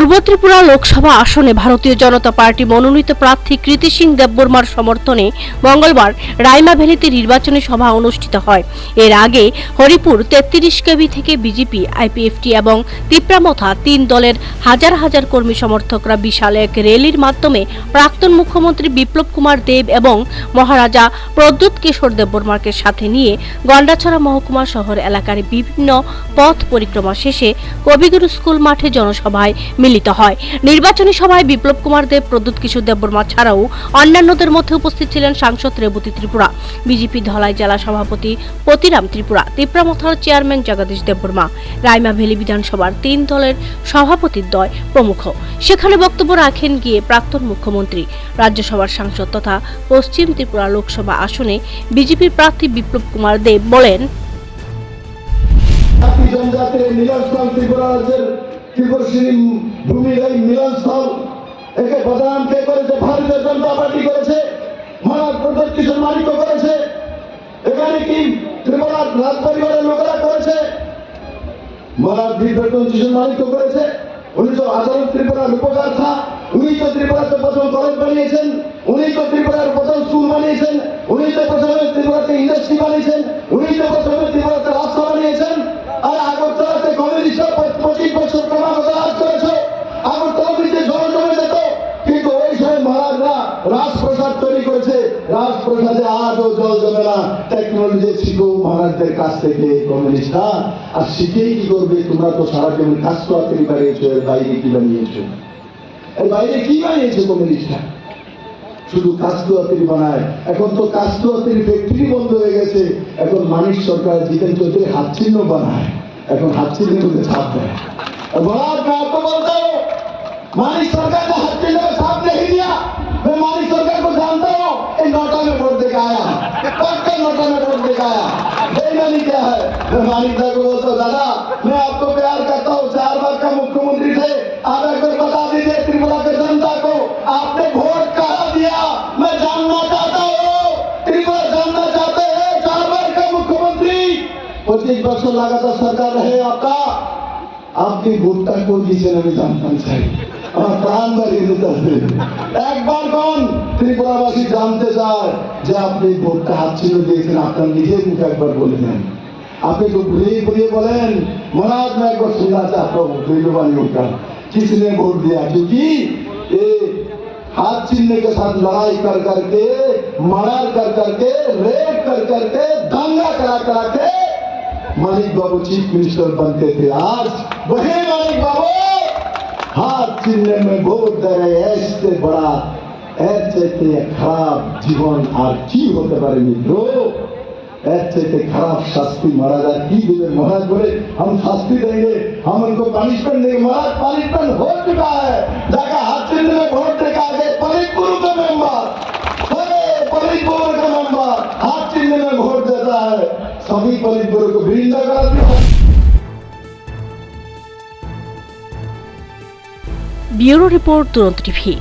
পূর্ব ত্রিপুরা লোকসভা আসনে ভারতীয় জনতা পার্টি মনোনীত প্রার্থী কৃতি সিং দেববর্মার সমর্থনে মঙ্গলবার রাইমা ভ্যালিতে নির্বাচনী সভা অনুষ্ঠিত হয়। এর আগে হরিপুর তেত্রিশ কেবি থেকে বিজেপি, আইপিএফটি এবং তিপ্রামথা তিন দলের হাজার হাজার কর্মী সমর্থকরা বিশাল এক র্যালির মাধ্যমে প্রাক্তন মুখ্যমন্ত্রী বিপ্লব কুমার দেব এবং মহারাজা প্রদ্যুৎ কিশোর দেববর্মাকে সাথে নিয়ে গন্ডাছড়া মহকুমা শহর এলাকার বিভিন্ন পথ পরিক্রমা শেষে কবিগুরু স্কুল মাঠে জনসভায় হয়। নির্বাচনী সভায় বিপ্লব কুমার দেব, প্রদ্যুৎ কিশোর দেববর্মা ছাড়াও অন্যান্যদের মধ্যে উপস্থিত ছিলেন সাংসদ রেবতী ত্রিপুরা, বিজেপি ধলাই জেলা সভাপতি পতিরাম ত্রিপুরা তিপ্রামথার চেয়ারম্যান জগদীশ দেববর্মা রাইমা ভ্যালি বিধানসভার তিন দলের সভাপতির দয় প্রমুখ। সেখানে বক্তব্য রাখেন গিয়ে প্রাক্তন মুখ্যমন্ত্রী, রাজ্যসভার সাংসদ তথা পশ্চিম ত্রিপুরা লোকসভা আসনে বিজেপির প্রার্থী বিপ্লব কুমার দেব বলেন জাতি জনজাতির মিলনস্থল ত্রিপুরা ত্রিপুরশ্রী ভূমির এই মিলনস্থল একে প্রধান কে করেছে? ভারতীয় জনতা পার্টি করেছে। মহারাজ মালিক করেছে। এখানে কি ত্রিপুরার করেছে? মহারাজ বিপ্রতন করেছে। উনি তো আদালত ত্রিপুরার উপকার থা উনি প্রথম কলেজ বানিয়েছেন। উনি তো ত্রিপুরার প্রথম বানিয়েছেন। উনি তো প্রথমে ত্রিপুরাতে ইন্ডাস্ট্রি বানিয়েছেন। উনি তো রাস্তা বানিয়েছেন। আর আগরতলাতে কমিউনিস্ট রাজপ্রসাদ তৈরি করেছে। রাজপ্রসাদে আজও জল জমে না। টেকনোলজি শিখো মহারাজদের কাছ থেকে কমিউনিস্টরা আর শিখেই কি করবে? তোমরা তো সারা জীবন কাজ করা তৈরি বানিয়েছো, এর বাইরে কি বানিয়েছো? এর বাইরে কি বানিয়েছো কমিউনিস্টরা শুধু কাস্তুয়া কাস্তুয়াতির বানায়। এখন তো কাস্তুয়া কাস্তুয়াতির ফ্যাক্টরি বন্ধ হয়ে গেছে। এখন মানিক সরকার জিতেন চৌধুরী হাতচিহ্ন বানায়। এখন হাতচিহ্নের মধ্যে ছাপ দেয়। মানিক সরকার नोटा में वोट दिखाया। पक्के नोटा में वोट दिखाया। बेईमानी क्या है? मेहमानी तो वो तो दादा, मैं आपको प्यार करता हूँ। चार बार का मुख्यमंत्री थे। आप एक बार बता दीजिए त्रिपुरा के जनता को आपने वोट कहा दिया? मैं जानना चाहता हूँ। त्रिपुरा जानना चाहते हैं? चार बार का मुख्यमंत्री। पच्चीस वर्षों लगातार सरकार रहे आपका। आपकी गुप्ता को जिसे नहीं जानना चाहिए। আমার প্রাণ বাড়িয়ে দিতে হবে একবার কোন ত্রিপুরাবাসী জানতে চায় যে আপনি ভোটটা হাত ছিল দিয়েছেন আপনার নিজের মুখে একবার বলে দেন আপনি তো ঘুরিয়ে ঘুরিয়ে বলেন महाराज मैं एक बार सुनना चाहता हूँ त्रिपुरानी उठकर किसने वोट दिया क्योंकि ये हाथ चिन्ह के साथ लड़ाई कर करके मर्डर कर करके रेप कर करके दंगा करा करा के मानिक बाबू चीफ मिनिस्टर बनते थे आज वही मानिक बाबू हाथ चिन्ह में वोट दे रहे ऐसे बड़ा এর চাইতে খারাপ জীবন আর কি হতে পারে মিত্র এর চাইতে খারাপ শাস্তি মারা যায় কি देवे महाराज बोले हम शास्ति देंगे हम उनको पनिशमेंट देंगे महाराज पनिशमेंट हो चुका है जाकर हाथ चिन्ह में वोट देकर आगे पलित गुरु का मेंबर अरे पलित गुरु का मेंबर हाथ चिन्ह में वोट देता है सभी पलित गुरु को वृंदा करा दिया ব্যুরো রিপোর্ট দুরন্ত টিভি।